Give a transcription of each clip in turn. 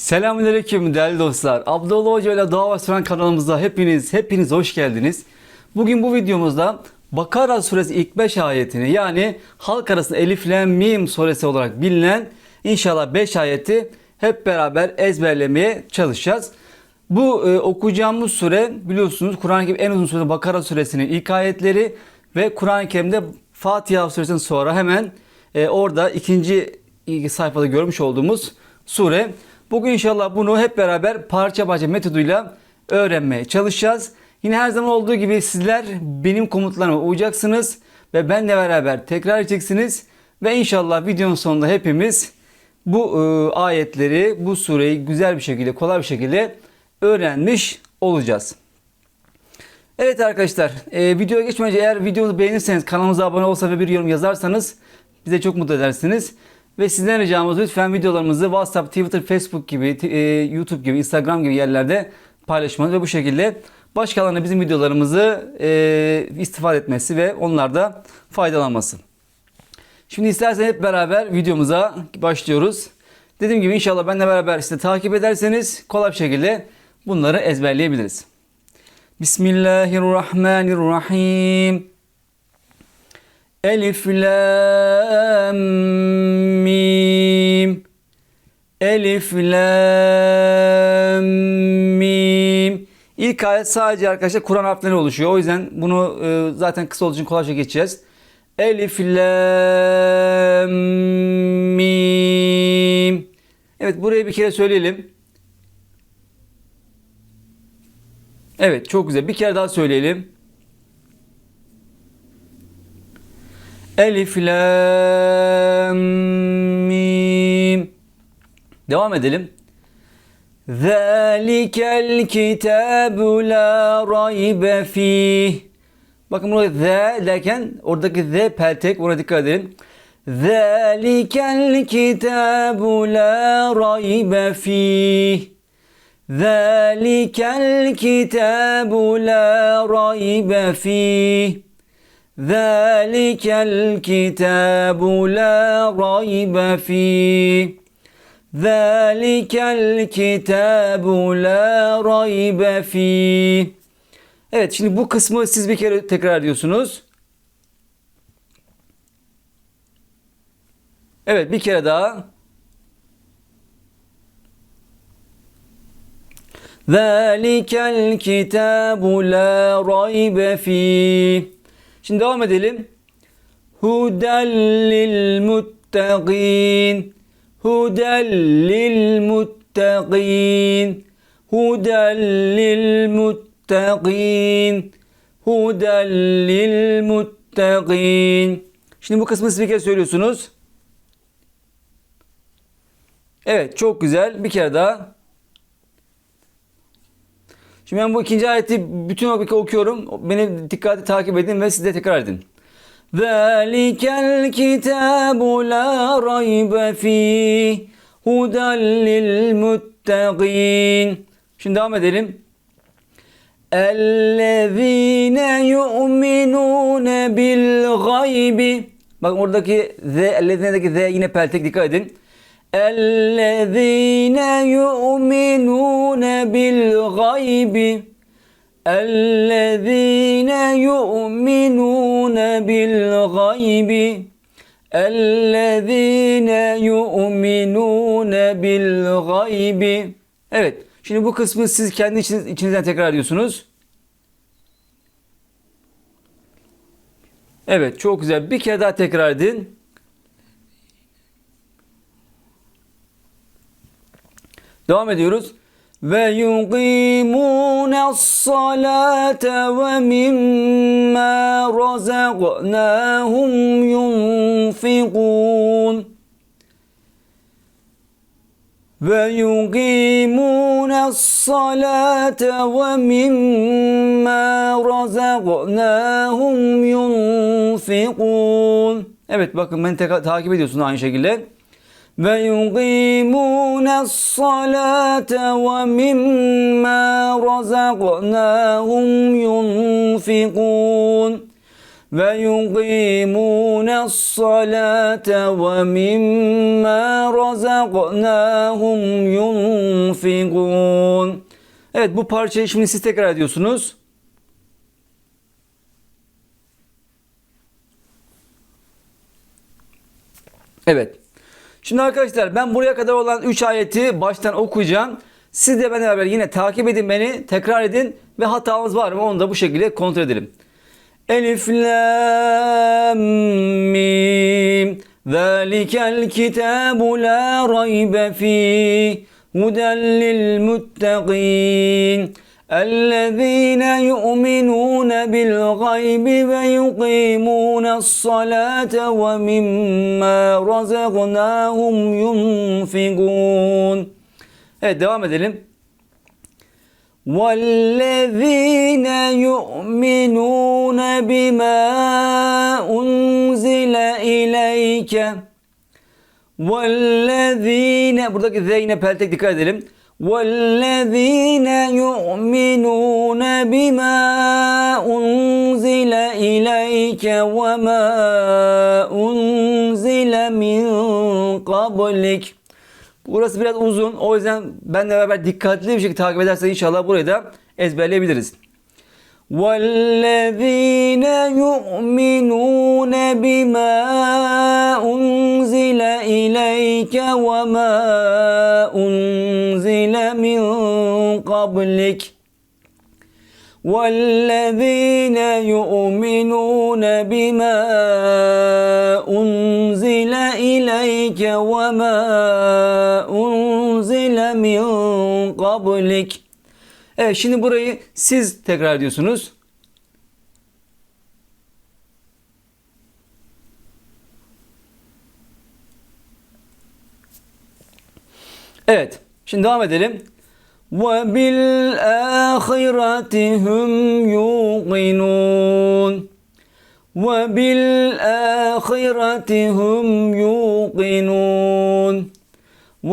Selamünaleyküm değerli dostlar. Abdullah Hoca ile Doğa Başlayan kanalımıza hepiniz hepiniz hoş geldiniz. Bugün bu videomuzda Bakara suresi ilk 5 ayetini yani halk arasında Elif Lam Mim suresi olarak bilinen inşallah 5 ayeti hep beraber ezberlemeye çalışacağız. Bu e, okuyacağımız sure biliyorsunuz Kur'an-ı Kerim en uzun sure Bakara suresinin ilk ayetleri ve Kur'an-ı Kerim'de Fatiha suresinden sonra hemen e, orada ikinci sayfada görmüş olduğumuz sure. Bugün inşallah bunu hep beraber parça parça metoduyla öğrenmeye çalışacağız. Yine her zaman olduğu gibi sizler benim komutlarıma uyacaksınız ve benle beraber tekrar edeceksiniz. Ve inşallah videonun sonunda hepimiz bu e, ayetleri, bu sureyi güzel bir şekilde, kolay bir şekilde öğrenmiş olacağız. Evet arkadaşlar, e, videoya geçmeden önce eğer videomuzu beğenirseniz, kanalımıza abone olsa ve bir yorum yazarsanız bize çok mutlu edersiniz. Ve sizden ricamız lütfen videolarımızı WhatsApp, Twitter, Facebook gibi, e, YouTube gibi, Instagram gibi yerlerde paylaşmanız ve bu şekilde başkalarına bizim videolarımızı e, istifade etmesi ve onlarda faydalanması. Şimdi istersen hep beraber videomuza başlıyoruz. Dediğim gibi inşallah benimle beraber işte takip ederseniz kolay bir şekilde bunları ezberleyebiliriz. Bismillahirrahmanirrahim. Elif Lam Mim Elif Lam Mim İlk ayet sadece arkadaşlar Kur'an harfleri oluşuyor. O yüzden bunu e, zaten kısa olduğu için kolayca geçeceğiz. Elif Lam Mim Evet burayı bir kere söyleyelim. Evet çok güzel. Bir kere daha söyleyelim. Elif Lam Mim. Devam edelim. Zalikel kitabu la raybe fih. Bakın burada ze derken oradaki ze peltek buna dikkat edin. Zalikel kitabu la raybe fih. Zalikel kitabu la raybe fih. ذلك الكتاب لا ريب فيه ذلك الكتاب لا ريب فيه Evet şimdi bu kısmı siz bir kere tekrar ediyorsunuz. Evet bir kere daha. ذلك الكتاب لا ريب فيه Şimdi devam edelim. Hudellil muttaqin. Hudellil muttaqin. Hudellil muttaqin. Hudellil muttaqin. Şimdi bu kısmı siz bir kere söylüyorsunuz. Evet çok güzel. Bir kere daha. Şimdi ben bu ikinci ayeti bütün olarak okuyorum. Beni dikkatli takip edin ve siz de tekrar edin. ذَلِكَ الْكِتَابُ لَا رَيْبَ فِيهِ هُدًى لِلْمُتَّقِينَ Şimdi devam edelim. اَلَّذ۪ينَ يُؤْمِنُونَ بِالْغَيْبِ Bakın oradaki Z, ellezine'deki Z yine peltek dikkat edin. الذين يؤمنون بالغيب الذين يؤمنون بالغيب الذين يؤمنون بالغيب Evet. Şimdi bu kısmı siz kendi içiniz, içinizden tekrar ediyorsunuz. Evet, çok güzel. Bir kere daha tekrar edin. Devam ediyoruz. Ve yuqimuna salate ve mimma razaqnahum yunfikun. Ve yuqimuna salate ve mimma razaqnahum yunfikun. Evet bakın beni takip ediyorsunuz aynı şekilde. ويقيمون الصلاة ومما رزقناهم ينفقون ويقيمون الصلاة ومما رزقناهم ينفقون ينفقون Evet bu parçayı şimdi siz tekrar ediyorsunuz. Evet. Şimdi arkadaşlar ben buraya kadar olan 3 ayeti baştan okuyacağım. Siz de benimle beraber yine takip edin beni, tekrar edin ve hatamız var mı onu da bu şekilde kontrol edelim. Elif lam mim Zalikel kitabu la raybe fih Huden lil muttaqin الذين يؤمنون بالغيب ويقيمون الصلاة ومما رزقناهم ينفقون Evet devam edelim. والذين يؤمنون بما أنزل إليك والذين buradaki zeyne peltek dikkat edelim. والذين يؤمنون بما أنزل إليك وما أنزل من قبلك Burası biraz uzun. O yüzden benle beraber dikkatli bir şekilde takip ederseniz inşallah burayı da ezberleyebiliriz. وَالَّذ۪ينَ يُؤْمِنُونَ بِمَا أُنْزِلَ إِلَيْكَ وَمَا أُنْزِلَ مِنْ قَبْلِكَ والذين يؤمنون بما أنزل إليك وما أنزل من قبلك Evet şimdi burayı siz tekrar ediyorsunuz. Evet. Şimdi devam edelim. Ve bil ahireti yuqinun. Ve bil ahireti yuqinun.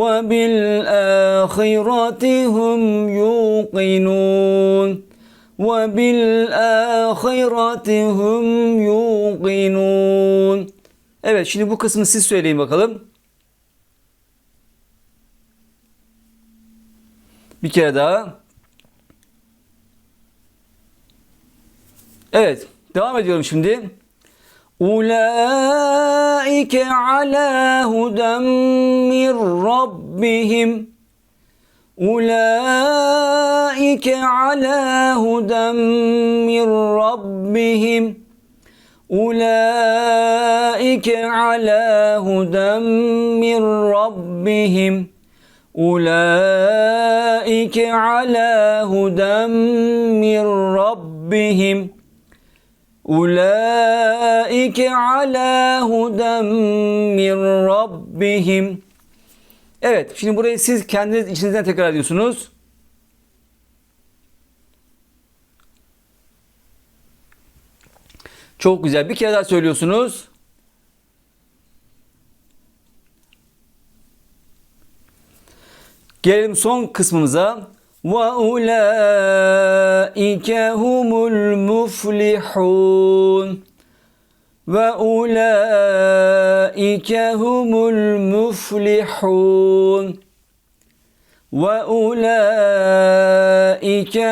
وَبِالْآخِرَةِ هُمْ يُوقِنُونَ وَبِالْآخِرَةِ هُمْ يُوقِنُونَ Evet şimdi bu kısmı siz söyleyin bakalım. Bir kere daha. Evet. Devam ediyorum şimdi. أولئك على هدى من ربهم. أولئك على هدى من ربهم. أولئك على هدى من ربهم. أولئك على هدى من ربهم. أولئك على هدى من ربهم Evet, şimdi burayı siz kendiniz içinizden tekrar ediyorsunuz. Çok güzel. Bir kere daha söylüyorsunuz. Gelelim son kısmımıza. وَاُولَٰئِكَ ve ulaike humul muflihun ve ulaike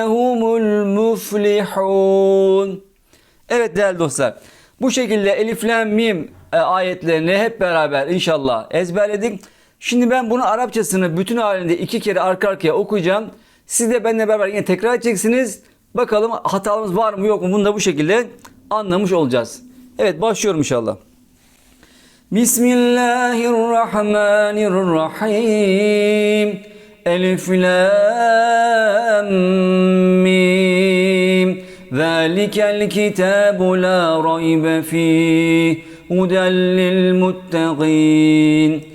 humul muflihun Evet değerli dostlar bu şekilde elif lam mim e, ayetlerini hep beraber inşallah ezberledik. Şimdi ben bunu Arapçasını bütün halinde iki kere arka arkaya okuyacağım. Siz de benimle beraber yine tekrar edeceksiniz. Bakalım hatalarımız var mı yok mu bunu da bu şekilde anlamış olacağız. Evet başlıyorum inşallah. Bismillahirrahmanirrahim. Elif lam mim. Zalikel kitabu la raybe fih. Huden lil muttaqin.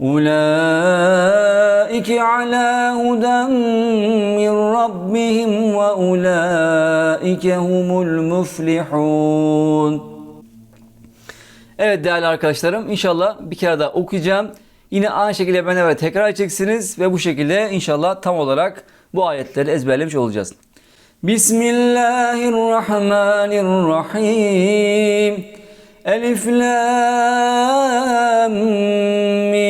أولئك على هدى من ربهم وأولئك هم المفلحون Evet değerli arkadaşlarım inşallah bir kere daha okuyacağım. Yine aynı şekilde benimle beraber tekrar edeceksiniz ve bu şekilde inşallah tam olarak bu ayetleri ezberlemiş olacağız. Bismillahirrahmanirrahim. Elif lam mim.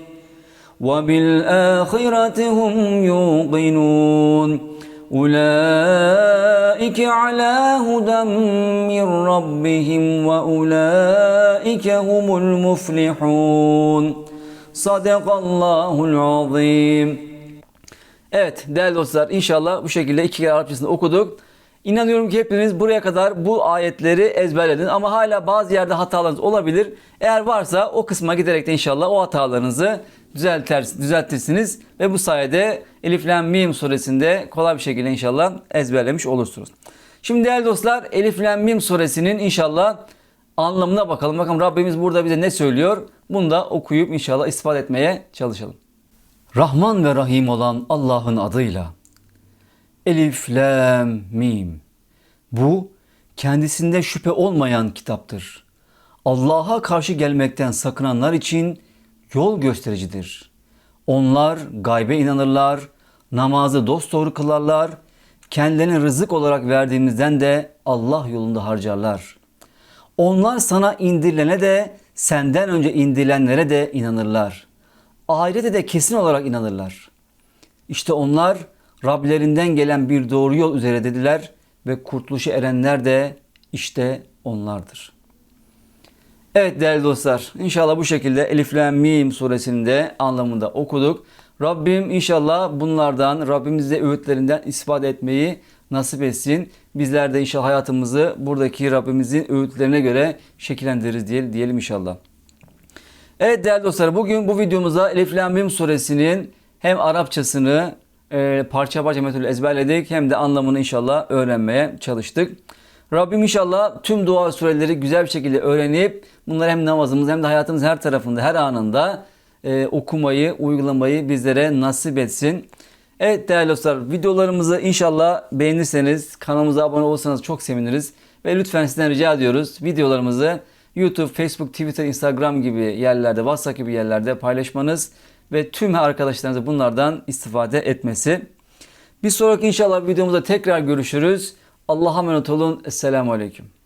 وبالآخرة هم يوقنون أولئك على هدى من ربهم وأولئك هم المفلحون صدق الله العظيم Evet değerli dostlar inşallah bu şekilde iki kere Arapçasını okuduk. İnanıyorum ki hepiniz buraya kadar bu ayetleri ezberlediniz ama hala bazı yerde hatalarınız olabilir. Eğer varsa o kısma giderek de inşallah o hatalarınızı düzelter, düzeltirsiniz ve bu sayede Elif Lam Mim suresinde kolay bir şekilde inşallah ezberlemiş olursunuz. Şimdi değerli dostlar Elif Lam Mim suresinin inşallah anlamına bakalım. Bakın Rabbimiz burada bize ne söylüyor? Bunu da okuyup inşallah ispat etmeye çalışalım. Rahman ve Rahim olan Allah'ın adıyla. Elif, Lam, Mim. Bu kendisinde şüphe olmayan kitaptır. Allah'a karşı gelmekten sakınanlar için yol göstericidir. Onlar gaybe inanırlar, namazı dosdoğru kılarlar, kendilerine rızık olarak verdiğimizden de Allah yolunda harcarlar. Onlar sana indirilene de senden önce indirilenlere de inanırlar. Ahirete de kesin olarak inanırlar. İşte onlar Rablerinden gelen bir doğru yol üzere dediler ve kurtuluşa erenler de işte onlardır. Evet değerli dostlar inşallah bu şekilde Elif Lam Mim suresinde anlamında okuduk. Rabbim inşallah bunlardan Rabbimizde öğütlerinden ispat etmeyi nasip etsin. Bizler de inşallah hayatımızı buradaki Rabbimizin öğütlerine göre şekillendiririz diye, diyelim inşallah. Evet değerli dostlar bugün bu videomuzda Elif Lam Mim suresinin hem Arapçasını e, parça parça metoduyla ezberledik hem de anlamını inşallah öğrenmeye çalıştık. Rabbim inşallah tüm dua sureleri güzel bir şekilde öğrenip bunları hem namazımız hem de hayatımız her tarafında her anında e, okumayı, uygulamayı bizlere nasip etsin. Evet değerli dostlar videolarımızı inşallah beğenirseniz kanalımıza abone olursanız çok seviniriz. Ve lütfen sizden rica ediyoruz videolarımızı YouTube, Facebook, Twitter, Instagram gibi yerlerde, WhatsApp gibi yerlerde paylaşmanız ve tüm arkadaşlarınızı bunlardan istifade etmesi. Bir sonraki inşallah videomuzda tekrar görüşürüz. Allah'a emanet olun. Esselamu Aleyküm.